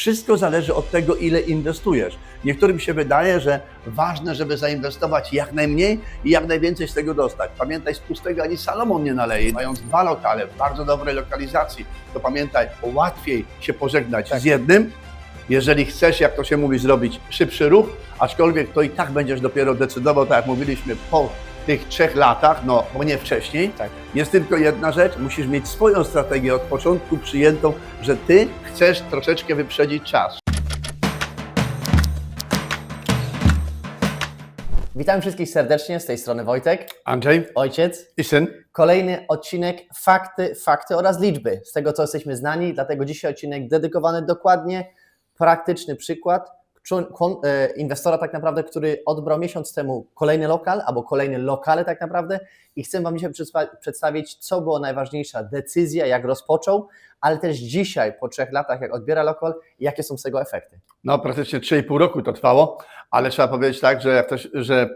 Wszystko zależy od tego, ile inwestujesz. Niektórym się wydaje, że ważne, żeby zainwestować jak najmniej i jak najwięcej z tego dostać. Pamiętaj, z pustego ani Salomon nie naleje. Mając dwa lokale w bardzo dobrej lokalizacji, to pamiętaj, łatwiej się pożegnać Tak. z jednym, jeżeli chcesz, jak to się mówi, zrobić szybszy ruch, aczkolwiek to i tak będziesz dopiero decydował, tak jak mówiliśmy, po tych trzech latach, no bo nie wcześniej. Tak. Jest tylko jedna rzecz, musisz mieć swoją strategię od początku przyjętą, że ty chcesz troszeczkę wyprzedzić czas. Witam wszystkich serdecznie, z tej strony Wojtek, Andrzej ojciec. i syn. Kolejny odcinek fakty, fakty oraz liczby. Z tego, co jesteśmy znani, dlatego dzisiaj odcinek dedykowany dokładnie, praktyczny przykład inwestora tak naprawdę, który odbrał miesiąc temu kolejny lokal albo kolejne lokale tak naprawdę i chcę Wam dzisiaj przedsta- przedstawić, co była najważniejsza decyzja, jak rozpoczął, ale też dzisiaj, po trzech latach, jak odbiera lokal, jakie są z tego efekty. No praktycznie 3,5 roku to trwało, ale trzeba powiedzieć tak, że, ktoś, że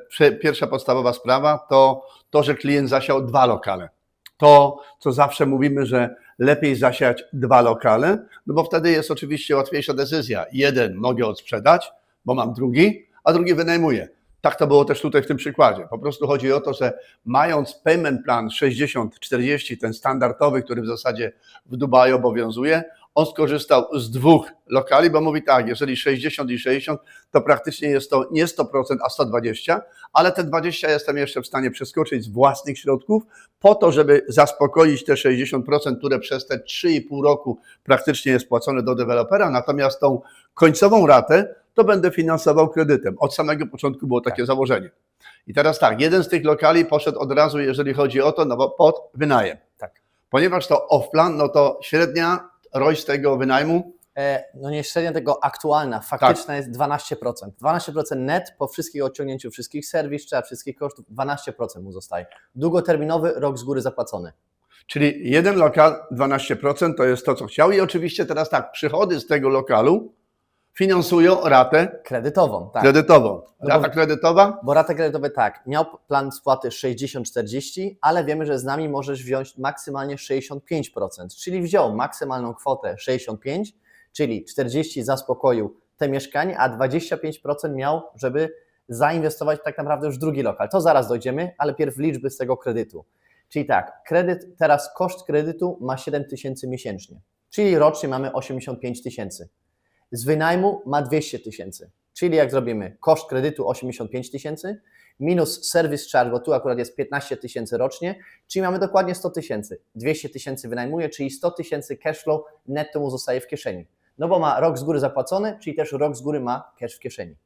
pierwsza podstawowa sprawa to to, że klient zasiał dwa lokale. To, co zawsze mówimy, że lepiej zasiać dwa lokale, no bo wtedy jest oczywiście łatwiejsza decyzja. Jeden mogę odsprzedać, bo mam drugi, a drugi wynajmuję. Tak to było też tutaj w tym przykładzie. Po prostu chodzi o to, że mając payment plan 60-40, ten standardowy, który w zasadzie w Dubaju obowiązuje, on skorzystał z dwóch lokali, bo mówi tak, jeżeli 60 i 60, to praktycznie jest to nie 100%, a 120, ale te 20 jestem jeszcze w stanie przeskoczyć z własnych środków po to, żeby zaspokoić te 60%, które przez te 3,5 roku praktycznie jest płacone do dewelopera, natomiast tą końcową ratę to będę finansował kredytem. Od samego początku było takie założenie. I teraz tak, jeden z tych lokali poszedł od razu, jeżeli chodzi o to, no bo pod wynajem. Tak. Ponieważ to off-plan, no to średnia rość tego wynajmu E, no nie średnia tego aktualna, faktyczna jest 12%. 12% net po wszystkich odciągnięciu wszystkich serwis, trzeba wszystkich kosztów, 12% mu zostaje. Długoterminowy, rok z góry zapłacony. Czyli jeden lokal 12% to jest to, co chciał. I oczywiście teraz tak, przychody z tego lokalu finansują ratę Kredytową, tak. kredytową. No Rata bo- kredytowa Bo raty kredytowe tak, miał plan spłaty 60-40, ale wiemy, że z nami możesz wziąć maksymalnie 65%, czyli wziął maksymalną kwotę 65, czyli 40 zaspokoił te mieszkanie, a 25% miał, żeby zainwestować tak naprawdę już w drugi lokal. To zaraz dojdziemy, ale pierw liczby z tego kredytu. Czyli tak, kredyt, teraz koszt kredytu ma 7 tysięcy miesięcznie, czyli rocznie mamy 85 tysięcy. Z wynajmu ma 200 tysięcy. Czyli jak zrobimy koszt kredytu 85 tysięcy minus service charge, bo tu akurat jest 15 tysięcy rocznie, czyli mamy dokładnie 100 tysięcy. 200 tysięcy wynajmuje, czyli 100 tysięcy cash flow netto mu zostaje w kieszeni. No bo ma rok z góry zapłacony, czyli też rok z góry ma cash w kieszeni.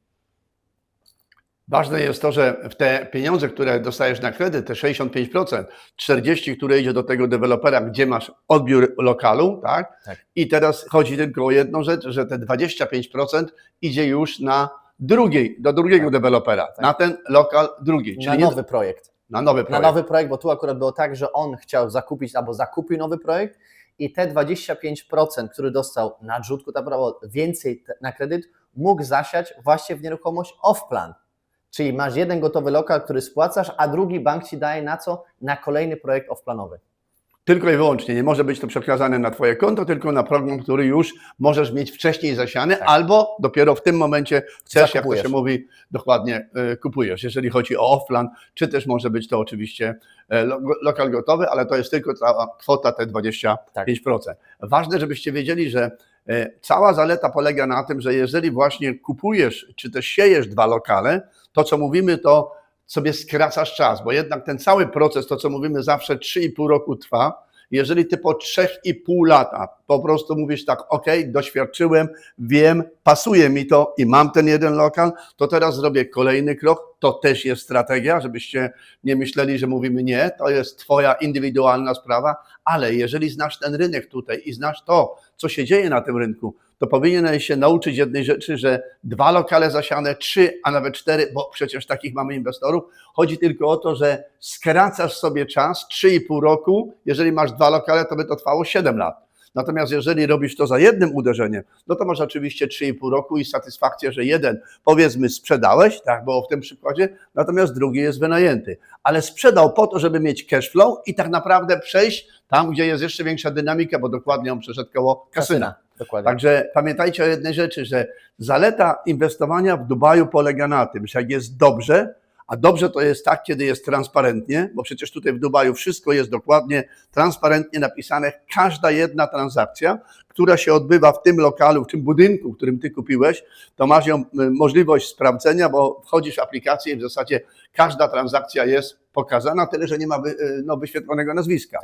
Ważne jest to, że w te pieniądze, które dostajesz na kredyt, te 65%, 40%, które idzie do tego dewelopera, gdzie masz odbiór lokalu, tak? Tak. I teraz chodzi tylko o jedną rzecz, że te 25% idzie już na drugiej, do drugiego Tak. dewelopera, Tak. na ten lokal drugi, czyli Na nie- nowy projekt. na nowy Na projekt. nowy projekt, bo tu akurat było tak, że on chciał zakupić albo zakupił nowy projekt i te 25%, który dostał na drzutku, tak naprawdę więcej na kredyt, mógł zasiać właśnie w nieruchomość off-plan. Czyli masz jeden gotowy lokal, który spłacasz, a drugi bank ci daje na co? Na kolejny projekt off-planowy. Tylko i wyłącznie. Nie może być to przekazane na Twoje konto, tylko na program, który już możesz mieć wcześniej zasiany, Tak. albo dopiero w tym momencie chcesz, jak to Zakupujesz. się mówi, dokładnie y, kupujesz. Jeżeli chodzi o offline, czy też może być to oczywiście e, lo, lokal gotowy, ale to jest tylko ta kwota te 25%. Tak. Ważne, żebyście wiedzieli, że e, cała zaleta polega na tym, że jeżeli właśnie kupujesz, czy też siejesz dwa lokale, to co mówimy, to sobie skracasz czas, bo jednak ten cały proces, to co mówimy zawsze 3,5 roku trwa. Jeżeli ty po 3,5 lata po prostu mówisz tak, ok, doświadczyłem, wiem, pasuje mi to i mam ten jeden lokal, to teraz zrobię kolejny krok. To też jest strategia, żebyście nie myśleli, że mówimy nie, to jest twoja indywidualna sprawa, ale jeżeli znasz ten rynek tutaj i znasz to, co się dzieje na tym rynku, to powinieneś się nauczyć jednej rzeczy, że dwa lokale zasiane, trzy, a nawet cztery, bo przecież takich mamy inwestorów. Chodzi tylko o to, że skracasz sobie czas 3,5 roku. Jeżeli masz dwa lokale, to by to trwało 7 lat. Natomiast jeżeli robisz to za jednym uderzeniem, no to masz oczywiście 3,5 roku i satysfakcję, że jeden powiedzmy sprzedałeś, tak było w tym przykładzie, natomiast drugi jest wynajęty. Ale sprzedał po to, żeby mieć cash flow i tak naprawdę przejść tam, gdzie jest jeszcze większa dynamika, bo dokładnie on przeszedł koło kasyna. Dokładnie. Także pamiętajcie o jednej rzeczy, że zaleta inwestowania w Dubaju polega na tym, że jak jest dobrze, a dobrze to jest tak, kiedy jest transparentnie, bo przecież tutaj w Dubaju wszystko jest dokładnie transparentnie napisane, każda jedna transakcja, która się odbywa w tym lokalu, w tym budynku, w którym ty kupiłeś, to masz ją y, możliwość sprawdzenia, bo wchodzisz w aplikację i w zasadzie każda transakcja jest pokazana, tyle że nie ma y, no, wyświetlonego nazwiska.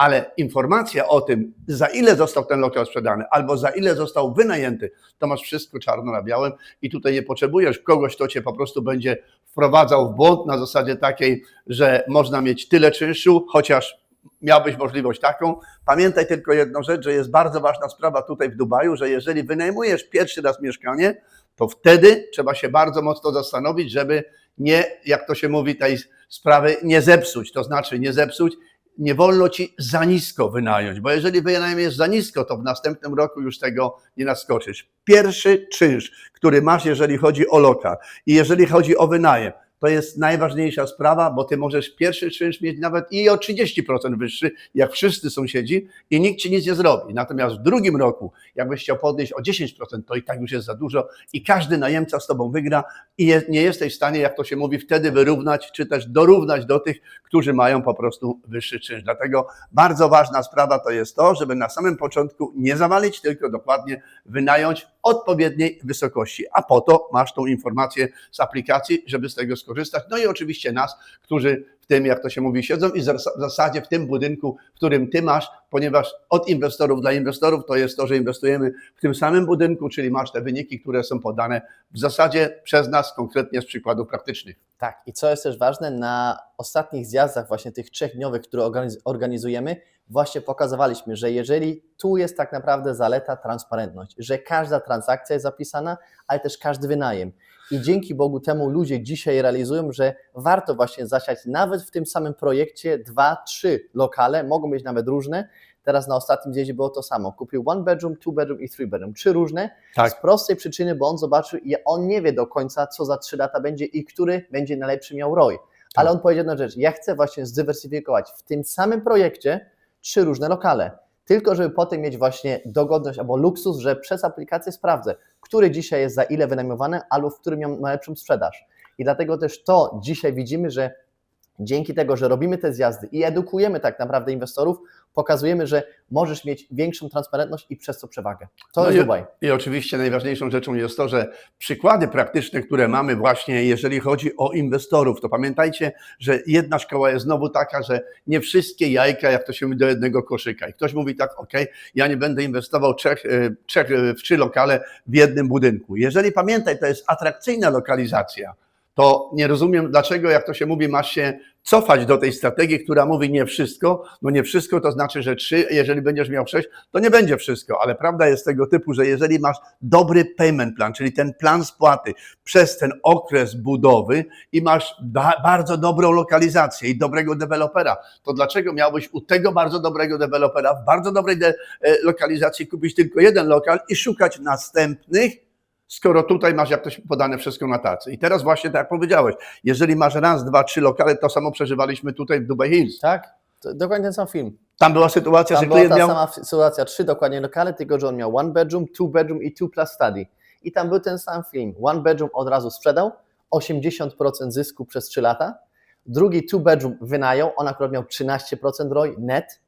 Ale informacja o tym, za ile został ten lokal sprzedany, albo za ile został wynajęty, to masz wszystko czarno na białym i tutaj nie potrzebujesz kogoś, kto cię po prostu będzie wprowadzał w błąd na zasadzie takiej, że można mieć tyle czynszu, chociaż miałbyś możliwość taką. Pamiętaj tylko jedną rzecz, że jest bardzo ważna sprawa tutaj w Dubaju, że jeżeli wynajmujesz pierwszy raz mieszkanie, to wtedy trzeba się bardzo mocno zastanowić, żeby nie, jak to się mówi, tej sprawy nie zepsuć. To znaczy nie zepsuć, nie wolno ci za nisko wynająć, bo jeżeli wynajmiesz za nisko, to w następnym roku już tego nie naskoczysz. Pierwszy czynsz, który masz, jeżeli chodzi o lokal i jeżeli chodzi o wynajem, to jest najważniejsza sprawa, bo ty możesz pierwszy czynsz mieć nawet i o 30% wyższy, jak wszyscy sąsiedzi i nikt ci nic nie zrobi. Natomiast w drugim roku, jakbyś chciał podnieść o 10%, to i tak już jest za dużo i każdy najemca z tobą wygra i nie jesteś w stanie, jak to się mówi, wtedy wyrównać, czy też dorównać do tych, którzy mają po prostu wyższy czynsz. Dlatego bardzo ważna sprawa to jest to, żeby na samym początku nie zawalić, tylko dokładnie wynająć odpowiedniej wysokości, a po to masz tą informację z aplikacji, żeby z tego skorzystać. No i oczywiście nas, którzy w tym, jak to się mówi, siedzą i w zasadzie w tym budynku, w którym ty masz, ponieważ od inwestorów dla inwestorów to jest to, że inwestujemy w tym samym budynku, czyli masz te wyniki, które są podane w zasadzie przez nas konkretnie z przykładów praktycznych. Tak, i co jest też ważne, na ostatnich zjazdach, właśnie tych trzechdniowych, które organiz- organizujemy, właśnie pokazywaliśmy, że jeżeli tu jest tak naprawdę zaleta transparentność, że każda transakcja jest zapisana, ale też każdy wynajem. I dzięki Bogu temu ludzie dzisiaj realizują, że warto właśnie zasiać nawet w tym samym projekcie dwa, trzy lokale, mogą być nawet różne. Teraz na ostatnim zjeździe było to samo. Kupił one bedroom, two bedroom i three bedroom. Trzy różne. Tak. Z prostej przyczyny, bo on zobaczył i on nie wie do końca, co za trzy lata będzie i który będzie najlepszy miał ROI. Ale on powiedział jedną rzecz, ja chcę właśnie zdywersyfikować w tym samym projekcie trzy różne lokale. Tylko żeby potem mieć właśnie dogodność albo luksus, że przez aplikację sprawdzę, który dzisiaj jest za ile wynajmowany, albo w którym miał najlepszą sprzedaż. I dlatego też to dzisiaj widzimy, że dzięki tego, że robimy te zjazdy i edukujemy tak naprawdę inwestorów, pokazujemy, że możesz mieć większą transparentność i przez to przewagę. To No jest i- Dubaj. I oczywiście najważniejszą rzeczą jest to, że przykłady praktyczne, które mamy właśnie, jeżeli chodzi o inwestorów, to pamiętajcie, że jedna szkoła jest znowu taka, że nie wszystkie jajka, jak to się mówi, do jednego koszyka. I ktoś mówi tak, ok, ja nie będę inwestował trzech, e, trzech, e, w trzy lokale w jednym budynku. Jeżeli pamiętaj, to jest atrakcyjna lokalizacja, to nie rozumiem, dlaczego, jak to się mówi, masz się cofać do tej strategii, która mówi nie wszystko. No nie wszystko to znaczy, że trzy, jeżeli będziesz miał sześć, to nie będzie wszystko, ale prawda jest tego typu, że jeżeli masz dobry payment plan, czyli ten plan spłaty przez ten okres budowy i masz ba- bardzo dobrą lokalizację i dobrego dewelopera, to dlaczego miałbyś u tego bardzo dobrego dewelopera w bardzo dobrej de- e, lokalizacji kupić tylko jeden lokal i szukać następnych, skoro tutaj masz, jak to się podane, wszystko na tacy. I teraz właśnie tak jak powiedziałeś, jeżeli masz raz, dwa, trzy lokale, to samo przeżywaliśmy tutaj w Dubai Hills. Tak? To dokładnie ten sam film. Tam była sytuacja, Tam że była klient ta miał... sama sytuacja, trzy dokładnie lokale, tylko że on miał one bedroom, two bedroom i two plus study. I tam był ten sam film. One bedroom od razu sprzedał, 80% zysku przez 3 lata. Drugi two bedroom wynajął, on akurat miał 13% ROI net.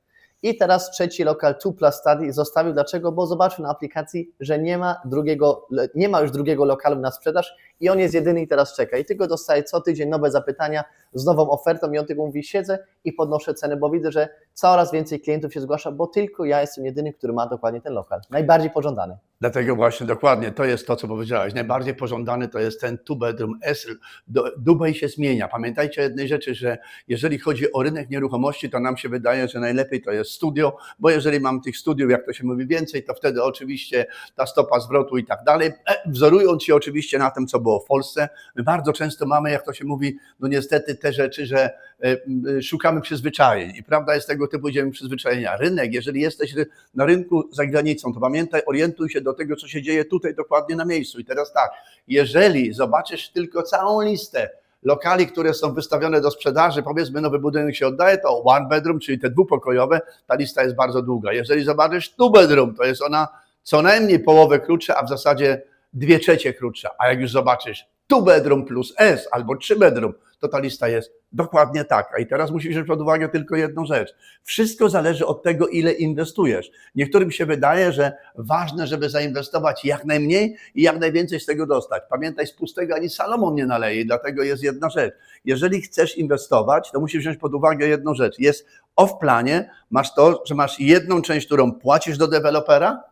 I teraz trzeci lokal plus study zostawił. Dlaczego? Bo zobaczył na aplikacji, że nie ma, drugiego, nie ma już drugiego lokalu na sprzedaż i on jest jedyny i teraz czeka. I tylko dostaje co tydzień nowe zapytania z nową ofertą i on tylko mówi, siedzę i podnoszę cenę, bo widzę, że coraz więcej klientów się zgłasza, bo tylko ja jestem jedyny, który ma dokładnie ten lokal. Najbardziej pożądany. Dlatego właśnie dokładnie to jest to, co powiedziałeś. Najbardziej pożądany to jest ten two bedroom esl. Do- Dubaj się zmienia. Pamiętajcie o jednej rzeczy, że jeżeli chodzi o rynek nieruchomości, to nam się wydaje, że najlepiej to jest studio, bo jeżeli mam tych studiów, jak to się mówi, więcej, to wtedy oczywiście ta stopa zwrotu i tak dalej. E, Wzorując się oczywiście na tym, co było w Polsce, my bardzo często mamy, jak to się mówi, no niestety te rzeczy, że e, szukamy przyzwyczajeń i prawda jest tego typu, idziemy przyzwyczajenia. Rynek, jeżeli jesteś na rynku za granicą, to pamiętaj, orientuj się do tego, co się dzieje tutaj dokładnie na miejscu. I teraz tak, jeżeli zobaczysz tylko całą listę lokali, które są wystawione do sprzedaży, powiedzmy nowy budynek się oddaje, to one bedroom, czyli te dwupokojowe, ta lista jest bardzo długa. Jeżeli zobaczysz two bedroom, to jest ona co najmniej połowę krótsze, a w zasadzie dwie trzecie krótsza. A jak już zobaczysz two bedroom plus S albo trzy bedroom, to ta lista jest dokładnie taka. I teraz musisz wziąć pod uwagę tylko jedną rzecz. Wszystko zależy od tego, ile inwestujesz. Niektórym się wydaje, że ważne, żeby zainwestować jak najmniej i jak najwięcej z tego dostać. Pamiętaj, z pustego ani Salomon nie naleje dlatego jest jedna rzecz. Jeżeli chcesz inwestować, to musisz wziąć pod uwagę jedną rzecz. Jest off planie, masz to, że masz jedną część, którą płacisz do dewelopera,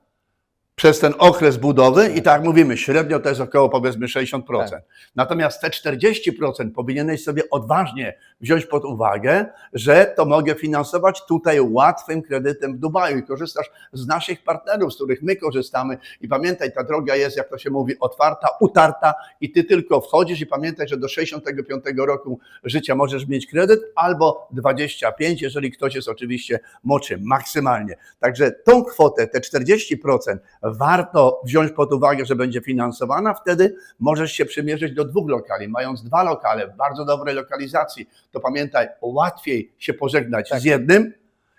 przez ten okres budowy i tak jak mówimy, średnio to jest około powiedzmy 60%. Tak. Natomiast te 40% powinieneś sobie odważnie wziąć pod uwagę, że to mogę finansować tutaj łatwym kredytem w Dubaju i korzystasz z naszych partnerów, z których my korzystamy i pamiętaj, ta droga jest, jak to się mówi, otwarta, utarta i ty tylko wchodzisz i pamiętaj, że do 65 roku życia możesz mieć kredyt albo 25, jeżeli ktoś jest oczywiście młodszy, maksymalnie. Także tą kwotę, te 40% warto wziąć pod uwagę, że będzie finansowana, wtedy możesz się przymierzyć do dwóch lokali. Mając dwa lokale w bardzo dobrej lokalizacji, to pamiętaj, łatwiej się pożegnać Tak. z jednym,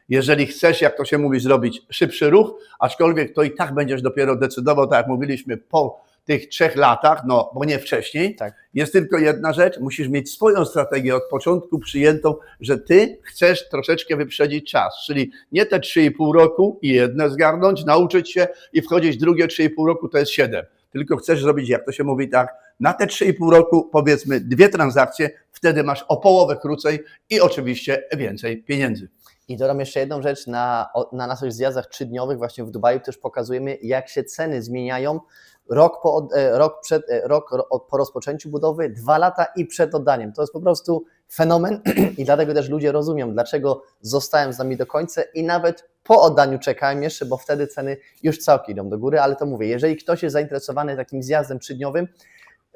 jeżeli chcesz, jak to się mówi, zrobić szybszy ruch, aczkolwiek to i tak będziesz dopiero decydował, tak jak mówiliśmy, po tych trzech latach, no bo nie wcześniej. Tak. Jest tylko jedna rzecz, musisz mieć swoją strategię od początku przyjętą, że ty chcesz troszeczkę wyprzedzić czas, czyli nie te 3,5 roku i jedne zgarnąć, nauczyć się i wchodzić drugie 3,5 roku to jest 7. Tylko chcesz zrobić, jak to się mówi, tak, na te 3,5 roku powiedzmy dwie transakcje, wtedy masz o połowę krócej i oczywiście więcej pieniędzy. I dodam jeszcze jedną rzecz, na, na naszych zjazdach trzydniowych właśnie w Dubaju też pokazujemy, jak się ceny zmieniają rok po, e, rok przed, e, rok po rozpoczęciu budowy, dwa lata i przed oddaniem. To jest po prostu fenomen i dlatego też ludzie rozumią, dlaczego zostałem z nami do końca i nawet po oddaniu czekałem jeszcze, bo wtedy ceny już całkiem idą do góry, ale to mówię, jeżeli ktoś jest zainteresowany takim zjazdem trzydniowym,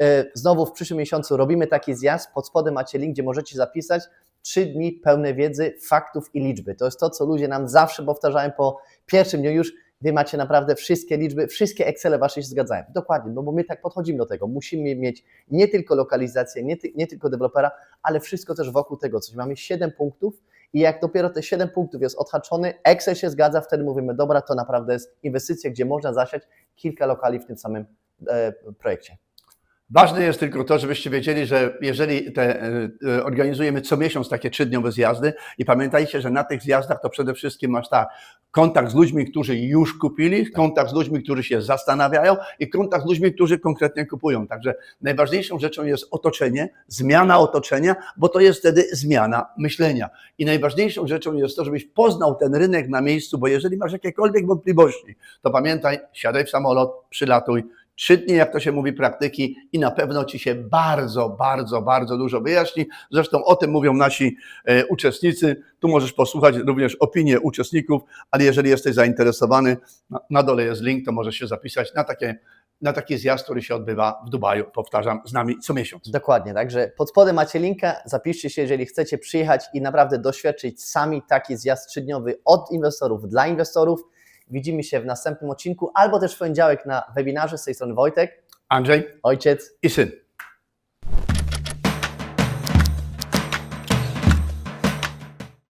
e, znowu w przyszłym miesiącu robimy taki zjazd, pod spodem macie link, gdzie możecie zapisać, trzy dni pełne wiedzy, faktów i liczby. To jest to, co ludzie nam zawsze powtarzają po pierwszym dniu już. Wy macie naprawdę wszystkie liczby, wszystkie Excele wasze się zgadzają. Dokładnie, no bo my tak podchodzimy do tego. Musimy mieć nie tylko lokalizację, nie, ty, nie tylko dewelopera, ale wszystko też wokół tego coś. Mamy 7 punktów i jak dopiero te 7 punktów jest odhaczony, Excel się zgadza, wtedy mówimy, dobra, to naprawdę jest inwestycja, gdzie można zasiać kilka lokali w tym samym e, projekcie. Ważne jest tylko to, żebyście wiedzieli, że jeżeli te, e, e, organizujemy co miesiąc takie trzydniowe zjazdy i pamiętajcie, że na tych zjazdach to przede wszystkim masz tak, kontakt z ludźmi, którzy już kupili, kontakt z ludźmi, którzy się zastanawiają i kontakt z ludźmi, którzy konkretnie kupują. Także najważniejszą rzeczą jest otoczenie, zmiana otoczenia, bo to jest wtedy zmiana myślenia. I najważniejszą rzeczą jest to, żebyś poznał ten rynek na miejscu, bo jeżeli masz jakiekolwiek wątpliwości, to pamiętaj, siadaj w samolot, przylatuj, trzy dni, jak to się mówi, praktyki i na pewno Ci się bardzo, bardzo, bardzo dużo wyjaśni. Zresztą o tym mówią nasi e, uczestnicy. Tu możesz posłuchać również opinie uczestników, ale jeżeli jesteś zainteresowany, na, dole jest link, to możesz się zapisać na, takie, na taki zjazd, który się odbywa w Dubaju, powtarzam, z nami co miesiąc. Dokładnie, także pod spodem macie linka, zapiszcie się, jeżeli chcecie przyjechać i naprawdę doświadczyć sami taki zjazd trzydniowy od inwestorów dla inwestorów. Widzimy się w następnym odcinku albo też w poniedziałek na webinarze z tej strony Wojtek, Andrzej ojciec i syn.